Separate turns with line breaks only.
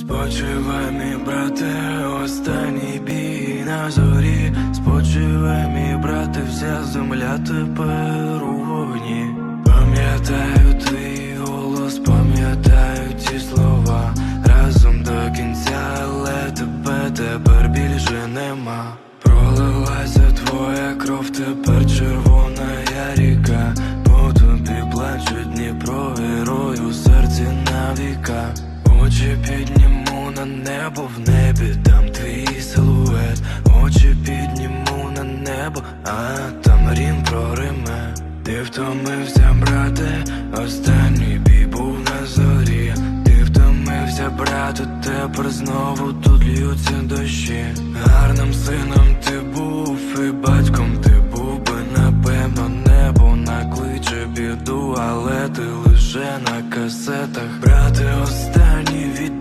Спочивай, мій брате, останній бій на зорі. Спочивай, мій брате, вся земля тепер у вогні. Пам'ятаю твій голос, пам'ятаю ті слова. Разом до кінця, але тебе тепер більше нема. Пролилася твоя кров, тепер червона я ріка. По тобі плачуть Дніпро, герой у серці на віка. Очі підніму на небо в небі, там твій силует. Очі підніму на небо, а там рім прориме. Ти втомився, брате, останній бій був на зорі. Ти втомився, брате, тепер знову тут льються дощі. Гарним сином ти був, і батьком ти був би, напевно, небо накличе біду, але ти лише на касетах. Брате,